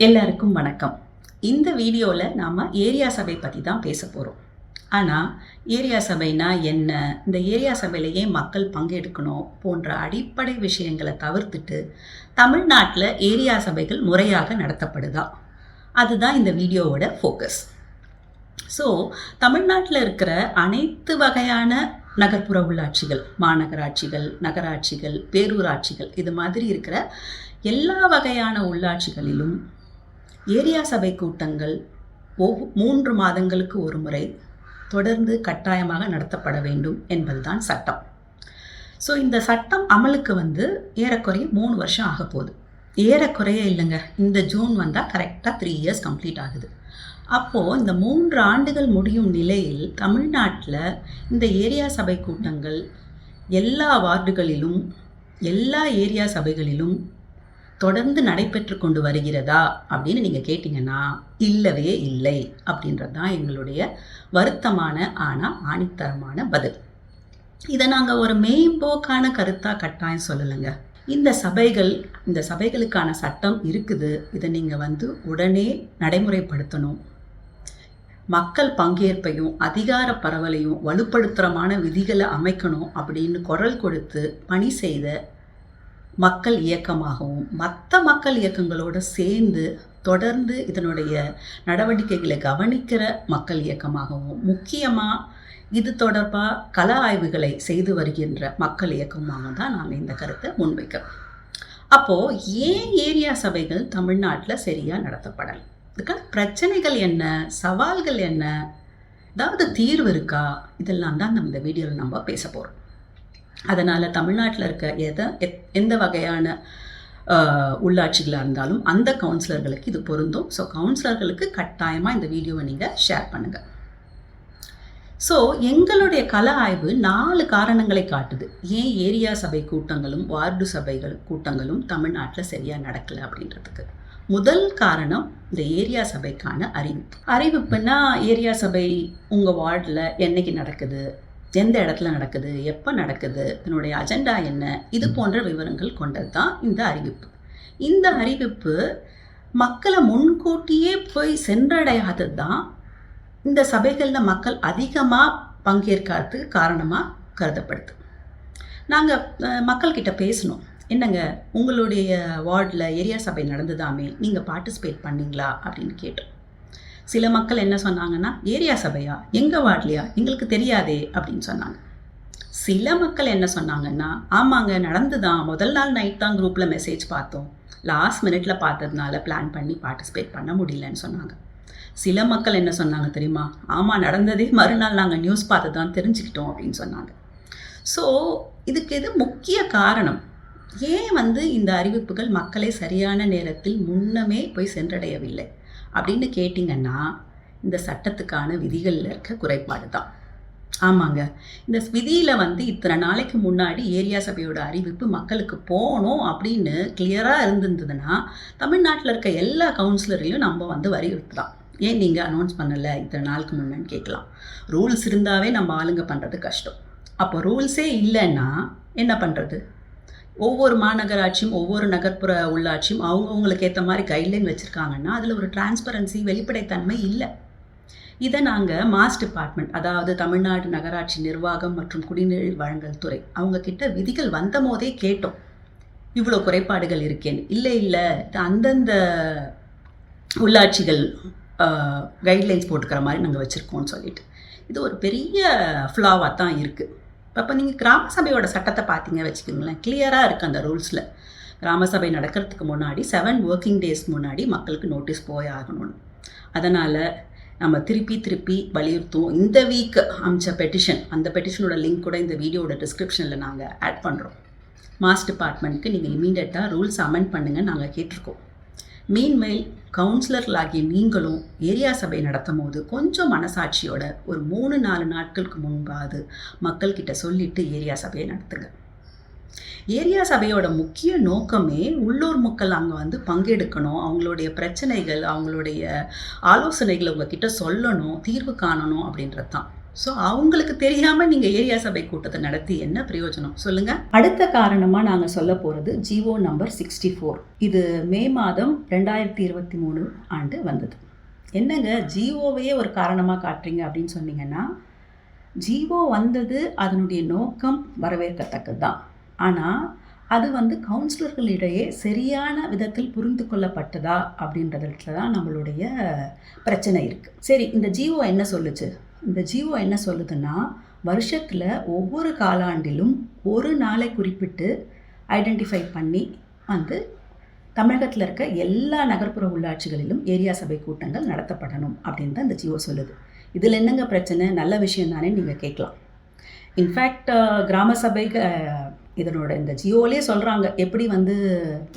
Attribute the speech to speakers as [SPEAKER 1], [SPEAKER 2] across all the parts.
[SPEAKER 1] எல்லாருக்கும் வணக்கம். இந்த வீடியோவில் நாம் ஏரியா சபை பற்றி தான் பேச போகிறோம் ஆனால் ஏரியா சபைனா என்ன? இந்த ஏரியா சபையிலேயே மக்கள் பங்கெடுக்கணும் போன்ற அடிப்படை விஷயங்களை தவிர்த்துட்டு தமிழ்நாட்டில் ஏரியா சபைகள் முறையாக நடத்தப்படுதா? அதுதான் இந்த வீடியோவோட ஃபோக்கஸ் ஸோ தமிழ்நாட்டில் இருக்கிற அனைத்து வகையான நகர்ப்புற உள்ளாட்சிகள் மாநகராட்சிகள் நகராட்சிகள் பேரூராட்சிகள் இது மாதிரி இருக்கிற எல்லா வகையான உள்ளாட்சிகளிலும் ஏரியா சபை கூட்டங்கள் ஒவ் மூன்று மாதங்களுக்கு ஒரு முறை தொடர்ந்து கட்டாயமாக நடத்தப்பட வேண்டும் என்பதுதான் சட்டம். ஸோ இந்த சட்டம் அமலுக்கு வந்து ஏறக்குறைய மூணு வருஷம் ஆக போகுது. ஏறக்குறைய இல்லைங்க இந்த ஜூன் வந்தால் கரெக்டாக த்ரீ இயர்ஸ் கம்ப்ளீட் ஆகுது. அப்போது இந்த மூன்று ஆண்டுகள் முடியும் நிலையில் தமிழ்நாட்டில் இந்த ஏரியா சபை கூட்டங்கள் எல்லா வார்டுகளிலும் எல்லா ஏரியா சபைகளிலும் தொடர்ந்து நடைபெற்று கொண்டு வருகிறதா அப்படின்னு நீங்கள் கேட்டிங்கன்னா இல்லவே இல்லை அப்படின்றது தான் எங்களுடைய வருத்தமான ஆனால் ஆணித்தரமான பதில். இதை நாங்கள் ஒரு மேம்போக்கான கருத்தாக கட்டாயம் சொல்லலைங்க. இந்த சபைகள் இந்த சபைகளுக்கான சட்டம் இருக்குது. இதை நீங்கள் வந்து உடனே நடைமுறைப்படுத்தணும். மக்கள் பங்கேற்பையும் அதிகார பரவலையும் வலுப்படுத்துகிறமான விதிகளை அமைக்கணும் அப்படின்னு குரல் கொடுத்து பணி செய்த மக்கள் இயக்கமாகவும் மற்ற மக்கள் இயக்கங்களோடு சேர்ந்து தொடர்ந்து இதனுடைய நடவடிக்கைகளை கவனிக்கிற மக்கள் இயக்கமாகவும் முக்கியமாக இது தொடர்பாக கல ஆய்வுகளை செய்து வருகின்ற மக்கள் இயக்கமாக தான் நான் இந்த கருத்தை முன்வைக்கிறோம் அப்போது ஏன் ஏரியா சபைகள் தமிழ்நாட்டில் சரியாக நடத்தப்படலை? இதுக்கான பிரச்சனைகள் என்ன? சவால்கள் என்ன? ஏதாவது தீர்வு இருக்கா? இதெல்லாம் தான் நம்ம இந்த வீடியோவில் நம்ம பேச போகிறோம் அதனால் தமிழ்நாட்டில் இருக்க எதை எத் எந்த வகையான உள்ளாட்சிகளாக இருந்தாலும் அந்த கவுன்சிலர்களுக்கு இது பொருந்தும். ஸோ கவுன்சிலர்களுக்கு கட்டாயமாக இந்த வீடியோவை நீங்கள் ஷேர் பண்ணுங்கள் ஸோ எங்களுடைய கல ஆய்வு நாலு காரணங்களை காட்டுது. ஏன் ஏரியா சபை கூட்டங்களும் வார்டு சபைகள் கூட்டங்களும் தமிழ்நாட்டில் சரியாக நடக்கலை அப்படின்றதுக்கு. முதல் காரணம் இந்த ஏரியா சபைக்கான அறிவிப்பு. அறிவிப்புனா ஏரியா சபை உங்கள் வார்டில் என்னைக்கு நடக்குது? எந்த இடத்துல நடக்குது எப்போ நடக்குது இதனுடைய அஜெண்டா என்ன இது போன்ற விவரங்கள் கொண்டது தான் இந்த அறிவிப்பு. இந்த அறிவிப்பு மக்களை முன்கூட்டியே போய் சென்றடையாதது தான் இந்த சபைகளில் மக்கள் அதிகமாக பங்கேற்கிறதுக்கு காரணமாக கருதப்படுது. நாங்கள் மக்கள்கிட்ட பேசணும். என்னங்க உங்களுடைய வார்டில் ஏரியா சபை நடந்ததாமே நீங்கள் பார்ட்டிசிபேட் பண்ணீங்களா அப்படின்னு கேட்டோம். சில மக்கள் என்ன சொன்னாங்கன்னா ஏரியா சபையா? எங்கள் வார்ட்லையா? எங்களுக்கு தெரியாதே அப்படின்னு சொன்னாங்க. சில மக்கள் என்ன சொன்னாங்கன்னா ஆமாங்க நடந்து தான் முதல் நாள் நைட் தான் குரூப்பில் மெசேஜ் பார்த்தோம். லாஸ்ட் மினிட்ல பார்த்ததுனால பிளான் பண்ணி பார்ட்டிசிபேட் பண்ண முடியலன்னு சொன்னாங்க. சில மக்கள் என்ன சொன்னாங்க தெரியுமா? ஆமாம் நடந்ததே மறுநாள் நாங்கள் நியூஸ் பார்த்து தான் தெரிஞ்சுக்கிட்டோம் அப்படின்னு சொன்னாங்க. ஸோ இதுக்கு எது முக்கிய காரணம்? ஏன் வந்து இந்த அறிவிப்புகள் மக்களை சரியான நேரத்தில் முன்னமே போய் சென்றடையவில்லை? அப்படின்னு கேட்டிங்கன்னா இந்த சட்டத்துக்கான விதிகளில் இருக்க குறைபாடு தான். ஆமாங்க. இந்த விதியில் வந்து இத்தனை நாளைக்கு முன்னாடி ஏரியா சபையோட அறிவிப்பு மக்களுக்கு போகணும் அப்படின்னு கிளியராக இருந்திருந்ததுன்னா தமிழ்நாட்டில் இருக்க எல்லா கவுன்சிலரையும் நம்ம வந்து வலியுறுத்தலாம் ஏன் நீங்கள் அனௌன்ஸ் பண்ணலை? இத்தனை நாளுக்கு முன்னேன்னு கேட்கலாம். ரூல்ஸ் இருந்தாவே நம்ம ஆளுங்க பண்ணுறது கஷ்டம். அப்போ ரூல்ஸே இல்லைன்னா என்ன பண்ணுறது ஒவ்வொரு மாநகராட்சியும் ஒவ்வொரு நகர்ப்புற உள்ளாட்சியும் அவங்கவுங்களுக்கு ஏற்ற மாதிரி கைட்லைன் வச்சுருக்காங்கன்னா அதில் ஒரு டிரான்ஸ்பரன்சி வெளிப்படைத்தன்மை இல்லை. இதை நாங்கள் மாஸ் டிபார்ட்மெண்ட் அதாவது தமிழ்நாடு நகராட்சி நிர்வாகம் மற்றும் குடிநீர் வழங்கல் துறை அவங்கக்கிட்ட விதிகள் வந்த போதே கேட்டோம். இவ்வளோ குறைபாடுகள் இருக்கேன்னு. இல்லை இல்லை அந்தந்த உள்ளாட்சிகள் கைட்லைன்ஸ் போட்டுக்கிற மாதிரி நாங்கள் வச்சுருக்கோம்னு சொல்லிட்டு. இது ஒரு பெரிய ஃப்ளாவாக தான் இருக்குது அப்போ நீங்கள் கிராம சபையோட சட்டத்தை பார்த்தீங்க வச்சுக்கோங்களேன். கிளியராக இருக்குது அந்த ரூல்ஸில் கிராம சபை நடக்கிறதுக்கு முன்னாடி செவன் ஒர்க்கிங் டேஸ் முன்னாடி மக்களுக்கு நோட்டீஸ் போய் ஆகணும்னு. அதனால் நம்ம திருப்பி திருப்பி வலியுறுத்துவோம். இந்த வீக் அமிச்ச பெட்டிஷன் அந்த பெட்டிஷனோட லிங்க் கூட இந்த வீடியோட டிஸ்கிரிப்ஷனில் நாங்கள் ஆட் பண்ணுறோம் மாஸ் டிபார்ட்மெண்ட்டுக்கு நீங்கள் இமீடியட்டாக ரூல்ஸ் அமெண்ட் பண்ணுங்கள் நாங்கள் கேட்டிருக்கோம். மீன்மேல் கவுன்சிலர்களாகிய நீங்களும் ஏரியா சபை நடத்தும் போது கொஞ்சம் மனசாட்சியோட ஒரு மூணு நாலு நாட்களுக்கு முன்பாவது மக்கள்கிட்ட சொல்லிட்டு ஏரியா சபையை நடத்துங்க. ஏரியா சபையோட முக்கிய நோக்கமே உள்ளூர் மக்கள் அங்கே வந்து பங்கெடுக்கணும் அவங்களுடைய பிரச்சனைகள் அவங்களுடைய ஆலோசனைகளை உங்ககிட்ட சொல்லணும் தீர்வு காணணும் அப்படின்றது தான் ஸோ அவங்களுக்கு தெரியாமல் நீங்கள் ஏரியா சபை கூட்டத்தை நடத்தி என்ன பிரயோஜனம்? சொல்லுங்கள் அடுத்த காரணமாக நாங்கள் சொல்ல போகிறது ஜிஓ நம்பர் சிக்ஸ்டி ஃபோர். இது மே மாதம் ரெண்டாயிரத்தி இருபத்தி மூணு ஆண்டு வந்தது. என்னங்க ஜிஓவையே ஒரு காரணமாக காட்டுறீங்க அப்படின்னு சொன்னீங்கன்னா ஜிஓ வந்தது அதனுடைய நோக்கம் வரவேற்கத்தக்கது தான் ஆனால் அது வந்து கவுன்சிலர்களிடையே சரியான விதத்தில் புரிந்து கொள்ளப்பட்டதா அப்படின்றதுல தான் நம்மளுடைய பிரச்சனை இருக்குது சரி இந்த ஜிஓ என்ன சொல்லுச்சு? இந்த ஜீவோ என்ன சொல்லுதுன்னா வருஷத்தில் ஒவ்வொரு காலாண்டிலும் ஒரு நாளை குறிப்பிட்டு ஐடென்டிஃபை பண்ணி வந்து தமிழகத்தில் இருக்க எல்லா நகர்ப்புற உள்ளாட்சிகளிலும் ஏரியா சபை கூட்டங்கள் நடத்தப்படணும் அப்படின்னு தான் இந்த ஜீவோ சொல்லுது. இதில் என்னங்க பிரச்சனை? நல்ல விஷயம் தானே நீங்கள் கேட்கலாம். இன்ஃபேக்ட் கிராம சபைக்கு இதனோட இந்த ஜியோலே சொல்கிறாங்க எப்படி வந்து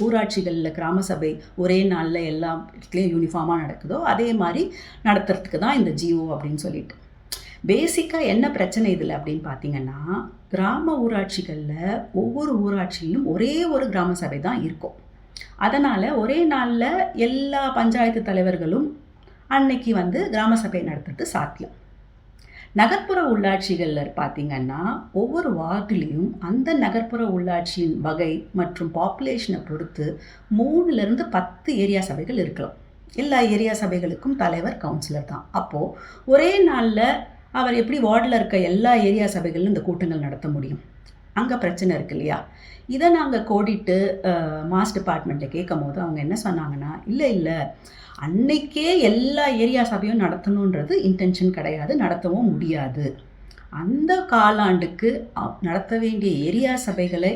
[SPEAKER 1] ஊராட்சிகளில் கிராம சபை ஒரே நாளில் எல்லா இடத்துலையும் யூனிஃபார்மாக நடக்குதோ அதே மாதிரி நடத்துறதுக்கு தான் இந்த ஜியோ அப்படின்னு சொல்லிட்டு. பேசிக்காக என்ன பிரச்சனை இதில் அப்படின்னு பார்த்தீங்கன்னா கிராம ஊராட்சிகளில் ஒவ்வொரு ஊராட்சியிலும் ஒரே ஒரு கிராம சபை தான் இருக்கும். அதனால் ஒரே நாளில் எல்லா பஞ்சாயத்து தலைவர்களும் அன்னைக்கு வந்து கிராம சபை நடத்துறது சாத்தியம். நகர்ப்புற உள்ளாட்சிகளில் பார்த்தீங்கன்னா ஒவ்வொரு வார்டுலேயும் அந்த நகர்ப்புற உள்ளாட்சியின் வகை மற்றும் பாப்புலேஷனை பொறுத்து மூணுலேருந்து பத்து ஏரியா சபைகள் இருக்கலாம். எல்லா ஏரியா சபைகளுக்கும் தலைவர் கவுன்சிலர் தான். அப்போது ஒரே நாளில் அவர் எப்படி வார்டில் இருக்க எல்லா ஏரியா சபைகளிலும் இந்த கூட்டங்கள் நடத்த முடியும்? அங்கே பிரச்சனை இருக்கு இல்லையா? இதை நாங்கள் கோடிட்டு மாஸ் டிபார்ட்மெண்ட்டில் கேட்கும் போது அவங்க என்ன சொன்னாங்கன்னா இல்லை இல்லை. அன்னைக்கே எல்லா ஏரியா சபையும் நடத்தணுன்றது இன்டென்ஷன் கிடையாது நடத்தவும் முடியாது. அந்த காலாண்டுக்கு நடத்த வேண்டிய ஏரியா சபைகளை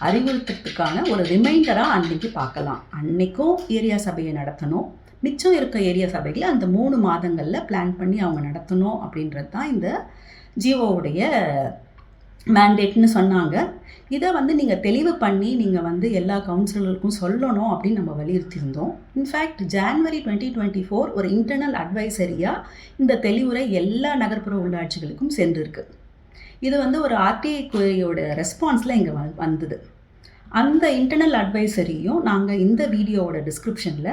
[SPEAKER 1] அறிவுறுத்துறதுக்கான ஒரு ரிமைண்டராக அன்னைக்கு பார்க்கலாம். அன்னைக்கும் ஏரியா சபையை நடத்தணும். மிச்சம் இருக்க ஏரியா சபைகளை அந்த மூணு மாதங்களில் பிளான் பண்ணி அவங்க நடத்தணும் அப்படின்றது தான் இந்த ஜியோவுடைய மேண்டேட்னு சொன்னாங்க. இதை வந்து நீங்கள் தெளிவு பண்ணி நீங்கள் வந்து எல்லா கவுன்சிலர்களுக்கும் சொல்லணும் அப்படின்னு நம்ம வலியுறுத்தியிருந்தோம். In fact January twenty twenty four ஒரு இன்டர்னல் அட்வைசரியாக இந்த தெளிவுரை எல்லா நகர்ப்புற உள்ளாட்சிகளுக்கும் சென்றிருக்கு. இது வந்து ஒரு ஆர்டிஐ குறையோட ரெஸ்பான்ஸில் இங்கே வந்தது. அந்த இன்டர்னல் அட்வைசரியும் நாங்கள் இந்த வீடியோவோட டிஸ்கிரிப்ஷனில்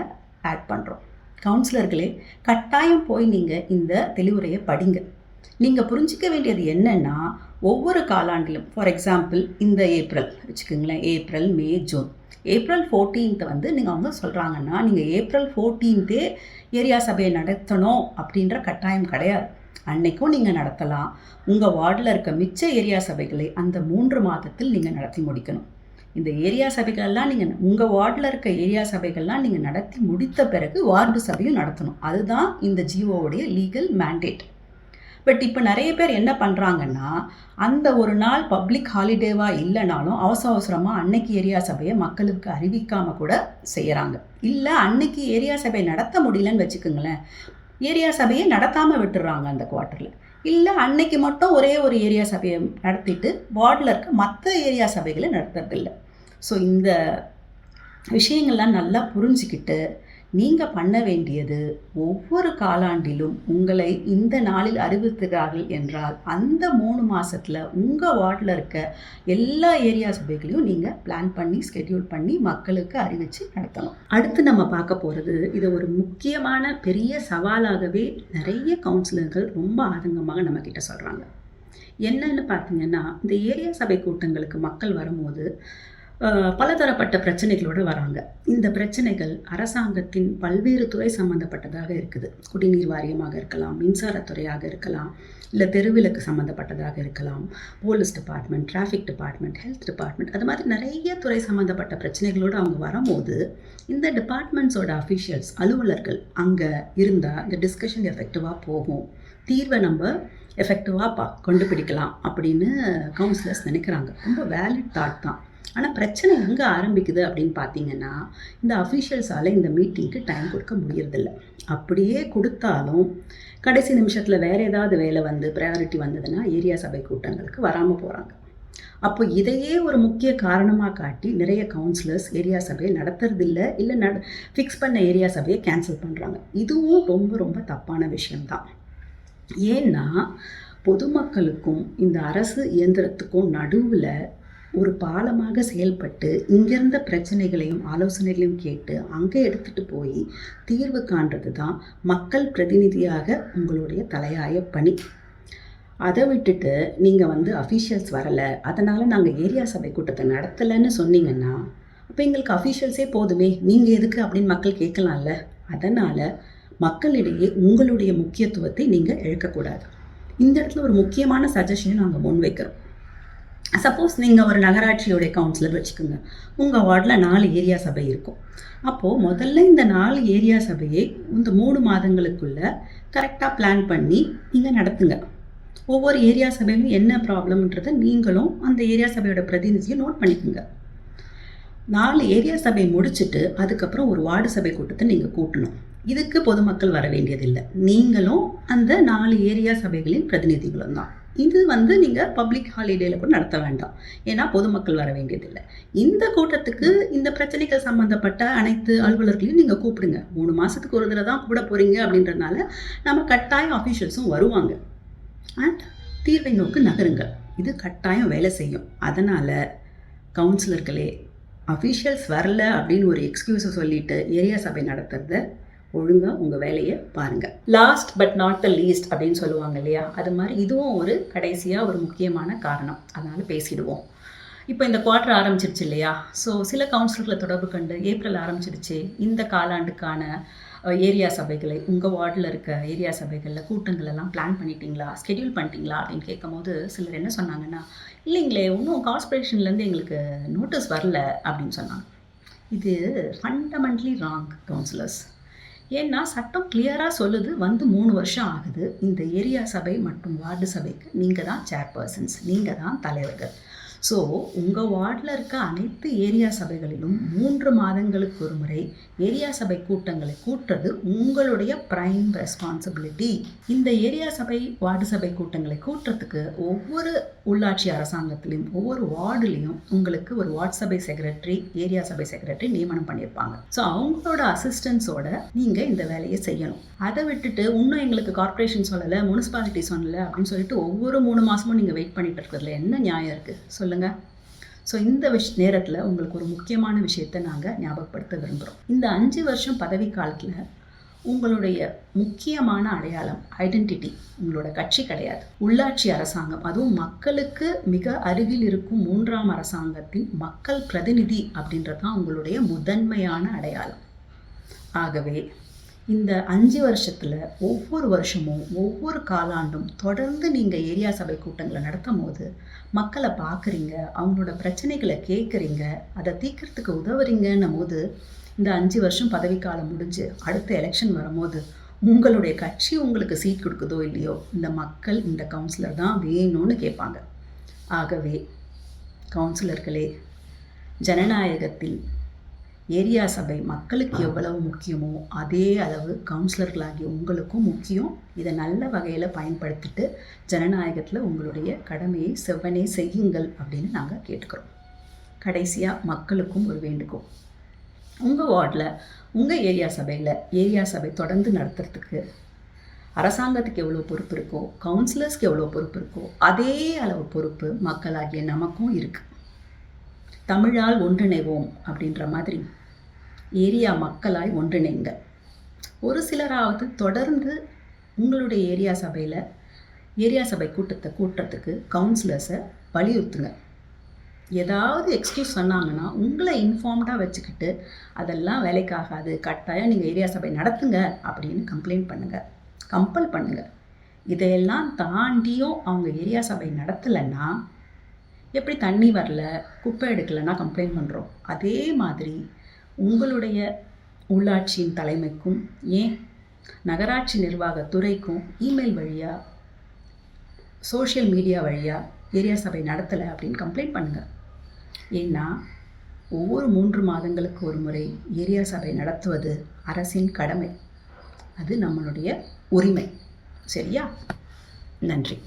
[SPEAKER 1] ஆட் பண்ணுறோம் கவுன்சிலர்களே கட்டாயம் போய் நீங்கள் இந்த தெளிவுரையை படிங்க. நீங்கள் புரிஞ்சிக்க வேண்டியது என்னென்னா ஒவ்வொரு காலாண்டிலும் ஃபார் எக்ஸாம்பிள் இந்த ஏப்ரல் வச்சுக்கோங்களேன் April May June April fourteenth வந்து நீங்கள் அவங்க சொல்கிறாங்கன்னா நீங்கள் ஏப்ரல் ஃபோர்டீன்த்தே ஏரியா சபையை நடத்தணும் அப்படின்ற கட்டாயம் கிடையாது. அன்னைக்கும் நீங்கள் நடத்தலாம். உங்கள் வார்டில் இருக்க மிச்ச ஏரியா சபைகளை அந்த மூன்று மாதத்தில் நீங்கள் நடத்தி முடிக்கணும். இந்த ஏரியா சபைகள்லாம் நீங்கள் உங்கள் வார்டில் இருக்க ஏரியா சபைகள்லாம் நீங்கள் நடத்தி முடித்த பிறகு வார்டு சபையும் நடத்தணும். அதுதான் இந்த ஜிஓவுடைய லீகல் மேண்டேட் பட் இப்போ நிறைய பேர் என்ன பண்ணுறாங்கன்னா அந்த ஒரு நாள் பப்ளிக் ஹாலிடேவாக இல்லைனாலும் அவசர அவசரமாக அன்னைக்கு ஏரியா சபையை மக்களுக்கு அறிவிக்காமல் கூட செய்கிறாங்க இல்லை அன்னைக்கு ஏரியா சபை நடத்த முடியலன்னு வச்சுக்கோங்களேன். ஏரியா சபையை நடத்தாமல் விட்டுறாங்க அந்த குவார்ட்டரில் இல்லை அன்னைக்கு மட்டும் ஒரே ஒரு ஏரியா சபையை நடத்திட்டு வார்டில் இருக்க மற்ற ஏரியா சபைகளை நடத்துறதில்லை. ஸோ இந்த விஷயங்கள்லாம் நல்லா புரிஞ்சுக்கிட்டு நீங்கள் பண்ண வேண்டியது ஒவ்வொரு காலாண்டிலும் உங்களை இந்த நாளில் அறிவித்துகிறார்கள் என்றால் அந்த மூணு மாதத்தில் உங்கள் வார்டில் இருக்க எல்லா ஏரியா சபைகளையும் நீங்கள் பிளான் பண்ணி ஸ்கெடியூல் பண்ணி மக்களுக்கு அறிவித்து நடத்தணும். அடுத்து நம்ம பார்க்க போகிறது இது ஒரு முக்கியமான பெரிய சவாலாகவே நிறைய கவுன்சிலர்கள் ரொம்ப ஆதங்கமாக நம்மக்கிட்ட சொல்கிறாங்க என்னன்னு பார்த்தீங்கன்னா இந்த ஏரியா சபை கூட்டங்களுக்கு மக்கள் வரும்போது பலதரப்பட்ட பிரச்சனைகளோடு வராங்க. இந்த பிரச்சனைகள் அரசாங்கத்தின் பல்வேறு துறை சம்மந்தப்பட்டதாக இருக்குது. குடிநீர் வாரியமாக இருக்கலாம் மின்சாரத்துறையாக இருக்கலாம் இல்லை தெருவிலக்கு சம்மந்தப்பட்டதாக இருக்கலாம் police department traffic department health department அது மாதிரி நிறைய துறை சம்மந்தப்பட்ட பிரச்சனைகளோடு அவங்க வரும்போது இந்த டிபார்ட்மெண்ட்ஸோட அஃபிஷியல்ஸ் அலுவலர்கள் அங்கே இருந்தால் இந்த டிஸ்கஷன் எஃபெக்டிவாக போகும். தீர்வை நம்ம எஃபெக்டிவாக பா கொண்டு பிடிக்கலாம் அப்படின்னு கவுன்சிலர்ஸ் நினைக்கிறாங்க. ரொம்ப வேலிட் தாட் தான். ஆனால் பிரச்சனை எங்கே ஆரம்பிக்குது அப்படின்னு பார்த்தீங்கன்னா இந்த அஃபீஷியல்ஸால் இந்த மீட்டிங்க்கு டைம் கொடுக்க முடியறதில்ல. அப்படியே கொடுத்தாலும் கடைசி நிமிஷத்தில் வேறு ஏதாவது வேலை வந்து ப்ரையாரிட்டி வந்ததுன்னா ஏரியா சபை கூட்டங்களுக்கு வராமல் போகிறாங்க அப்போ இதையே ஒரு முக்கிய காரணமாக காட்டி நிறைய கவுன்சிலர்ஸ் ஏரியா சபையை நடத்துறதில்ல இல்லை நட ஃபிக்ஸ் பண்ண ஏரியா சபையை கேன்சல் பண்ணுறாங்க இதுவும் ரொம்ப ரொம்ப தப்பான விஷயம்தான். ஏன்னா பொதுமக்களுக்கும் இந்த அரசு இயந்திரத்துக்கும் நடுவில் ஒரு பாலமாக செயல்பட்டு இங்கிருந்த பிரச்சனைகளையும் ஆலோசனைகளையும் கேட்டு அங்கே எடுத்துகிட்டு போய் தீர்வு காண்றது தான் மக்கள் பிரதிநிதியாக உங்களுடைய தலையாய பணி. அதை விட்டுட்டு நீங்கள் வந்து அஃபீஷியல்ஸ் வரலை. அதனால் நாங்கள் ஏரியா சபை கூட்டத்தை நடத்தலைன்னு சொன்னீங்கன்னா அப்போ எங்களுக்கு அஃபீஷியல்ஸே போதுமே. நீங்கள் எதுக்கு அப்படின்னு மக்கள் கேட்கலாம்ல. அதனால் மக்களிடையே உங்களுடைய முக்கியத்துவத்தை நீங்கள் இழக்கக்கூடாது. இந்த இடத்துல ஒரு முக்கியமான சஜஷனை நாங்கள் முன்வைக்கிறோம். சப்போஸ் நீங்கள் ஒரு நகராட்சியோடைய கவுன்சிலர் வச்சுக்கோங்க. உங்கள் வார்டில் நாலு ஏரியா சபை இருக்கும். அப்போது முதல்ல இந்த நாலு ஏரியா சபையை இந்த மூணு மாதங்களுக்குள்ள கரெக்டாக பிளான் பண்ணி நீங்கள் நடத்துங்க. ஒவ்வொரு ஏரியா சபையிலும் என்ன ப்ராப்ளம்ன்றதை நீங்களும் அந்த ஏரியா சபையோட பிரதிநிதியை நோட் பண்ணிக்கோங்க. நாலு ஏரியா சபை முடிச்சுட்டு அதுக்கப்புறம் ஒரு வார்டு சபை கூட்டத்தை நீங்கள் கூட்டணும். இதுக்கு பொதுமக்கள் வர வேண்டியதில்லை. நீங்களும் அந்த நாலு ஏரியா சபைகளின் பிரதிநிதிகளும் தான் இது வந்து நீங்கள் பப்ளிக் ஹாலிடேல கூட நடத்த வேண்டாம். ஏன்னா பொதுமக்கள் வர வேண்டியதில்லை. இந்த கூட்டத்துக்கு இந்த பிரச்சனைகள் சம்மந்தப்பட்ட அனைத்து அலுவலர்களையும் நீங்கள் கூப்பிடுங்க. மூணு மாதத்துக்கு ஒரு தடவை தான் கூட போகிறீங்க அப்படின்றனால நம்ம கட்டாயம் அஃபீஷியல்ஸும் வருவாங்க. அண்ட் தீர்வை நோக்கு நகருங்கள் இது கட்டாயம் வேலை செய்யும். அதனால் கவுன்சிலர்களே அஃபீஷியல்ஸ் வரல அப்படின்னு ஒரு எக்ஸ்கியூஸை சொல்லிட்டு ஏரியா சபை நடத்துறத ஒழுங்காக உங்கள் வேலையை பாருங்கள் last but not the least அப்படின்னு சொல்லுவாங்க இல்லையா? அது மாதிரி இதுவும் ஒரு கடைசியாக ஒரு முக்கியமான காரணம். அதனால் பேசிடுவோம். இப்போ இந்த குவார்டர் ஆரம்பிச்சிருச்சு இல்லையா? ஸோ சில கவுன்சிலர்களை தொடர்பு கண்டு ஏப்ரல் ஆரம்பிச்சிருச்சு. இந்த காலாண்டுக்கான ஏரியா சபைகளை உங்கள் வார்டில் இருக்க ஏரியா சபைகளில் கூட்டங்கள் எல்லாம் பிளான் பண்ணிட்டீங்களா? ஸ்கெடியூல் பண்ணிட்டீங்களா? அப்படின்னு கேட்கும்போது சிலர் என்ன சொன்னாங்கன்னா இல்லைங்களே இன்னும் கார்ஸ்பரேஷன்லேருந்து எங்களுக்கு நோட்டீஸ் வரல அப்படின்னு சொன்னாங்க. இது ஃபண்டமெண்ட்லி ராங் கவுன்சிலர்ஸ் ஏன்னா சட்டம் கிளியராக சொல்லுது வந்து மூணு வருஷம் ஆகுது. இந்த ஏரியா சபை மற்றும் வார்டு சபைக்கு நீங்கள் தான் சேர்பர்சன்ஸ் நீங்கள் தான் தலைவர்கள். ஸோ உங்கள் வார்டில் இருக்க அனைத்து ஏரியா சபைகளிலும் மூன்று மாதங்களுக்கு ஒரு முறை ஏரியா சபை கூட்டங்களை கூட்டுறது உங்களுடைய ப்ரைம் ரெஸ்பான்சிபிலிட்டி இந்த ஏரியா சபை வார்டு சபை கூட்டங்களை கூட்டுறதுக்கு ஒவ்வொரு உள்ளாட்சி அரசாங்கத்திலையும் ஒவ்வொரு வார்டுலேயும் உங்களுக்கு ஒரு வார்டு சபை செக்ரட்டரி ஏரியா சபை செக்ரட்டரி நியமனம் பண்ணியிருப்பாங்க. ஸோ அவங்களோட அசிஸ்டன்ஸோட நீங்கள் இந்த வேலையை செய்யணும். அதை விட்டுட்டு இன்னும் எங்களுக்கு கார்ப்பரேஷன் சொல்லலை முனிசிபாலிட்டி சொல்லலை அப்படின்னு சொல்லிட்டு ஒவ்வொரு மூணு மாதமும் நீங்கள் வெயிட் பண்ணிட்டு இருக்கிறதுல என்ன நியாயம் இருக்குது சொல்லுங்கள் ஸோ இந்த விஷ் நேரத்தில் உங்களுக்கு ஒரு முக்கியமான விஷயத்தை நாங்கள் ஞாபகப்படுத்த விரும்புகிறோம் இந்த அஞ்சு வருஷம் பதவி காலத்தில் உங்களுடைய முக்கியமான அடையாளம் ஐடென்டிட்டி உங்களோட கட்சி கிடையாது. உள்ளாட்சி அரசாங்கம் அதுவும் மக்களுக்கு மிக அருகில் இருக்கும் மூன்றாம் அரசாங்கத்தின் மக்கள் பிரதிநிதி அப்படின்றது தான் உங்களுடைய முதன்மையான அடையாளம். ஆகவே இந்த அஞ்சு வருஷத்தில் ஒவ்வொரு வருஷமும் ஒவ்வொரு காலாண்டும் தொடர்ந்து நீங்கள் ஏரியா சபை கூட்டங்களை நடத்தும் போது மக்களை பார்க்குறீங்க அவங்களோட பிரச்சனைகளை கேட்குறீங்க அதை தீர்க்கறதுக்கு உதவுறீங்கன்னும் போது இந்த அஞ்சு வருஷம் பதவிக்காலம் முடிஞ்சு அடுத்த எலெக்ஷன் வரும்போது உங்களுடைய கட்சி உங்களுக்கு சீட் கொடுக்குதோ இல்லையோ இந்த மக்கள் இந்த கவுன்சிலர் தான் வேணும்னு கேட்பாங்க. ஆகவே கவுன்சிலர்களே ஜனநாயகத்தில் ஏரியா சபை மக்களுக்கு எவ்வளவு முக்கியமோ அதே அளவு கவுன்சிலர்களாகிய உங்களுக்கும் முக்கியம். இதை நல்ல வகையில் பயன்படுத்திட்டு ஜனநாயகத்தில் உங்களுடைய கடமையை செவ்வனே செய்யுங்கள் அப்படின்னு நாங்கள் கேட்டுக்கிறோம். கடைசியாக மக்களுக்கும் ஒரு வேண்டுகோள். உங்கள் வார்டில் உங்கள் ஏரியா சபையில் ஏரியா சபை தொடர்ந்து நடத்துறதுக்கு அரசாங்கத்துக்கு எவ்வளோ பொறுப்பு இருக்கோ கவுன்சிலர்ஸ்க்கு எவ்வளோ பொறுப்பு இருக்கோ அதே அளவு பொறுப்பு மக்களாகிய நமக்கும் இருக்குது தமிழால் ஒன்றிணைவோம் அப்படின்ற மாதிரி ஏரியா மக்களாய் ஒன்றிணைங்க. ஒரு சிலராவது தொடர்ந்து உங்களுடைய ஏரியா சபையில் ஏரியா சபை கூட்டத்தை கூட்டுறதுக்கு கவுன்சிலர்ஸை வலியுறுத்துங்க. ஏதாவது எக்ஸ்கியூஸ் சொன்னாங்கன்னா உங்களை இன்ஃபார்ம்டாக வச்சுக்கிட்டு அதெல்லாம் வேலைக்காகாது கட்டாயம் நீங்கள் ஏரியா சபை நடத்துங்க அப்படின்னு கம்ப்ளைண்ட் பண்ணுங்கள் கம்பல் பண்ணுங்கள் இதையெல்லாம் தாண்டியும் அவங்க ஏரியா சபை நடத்தலைன்னா எப்படி தண்ணி வரல குப்பை எடுக்கலைன்னா கம்ப்ளைண்ட் பண்ணுறோம் அதே மாதிரி உங்களுடைய உள்ளாட்சியின் தலைமைக்கும் ஏன் நகராட்சி நிர்வாகத் துறைக்கும் இமெயில் வழியாக சோஷியல் மீடியா வழியாக ஏரியா சபை நடத்தலை அப்படின்னு கம்ப்ளைண்ட் பண்ணுங்கள் ஏன்னா ஒவ்வொரு மூன்று மாதங்களுக்கு ஒரு முறை ஏரியா சபை நடத்துவது அரசின் கடமை. அது நம்மளுடைய உரிமை. சரியா? நன்றி.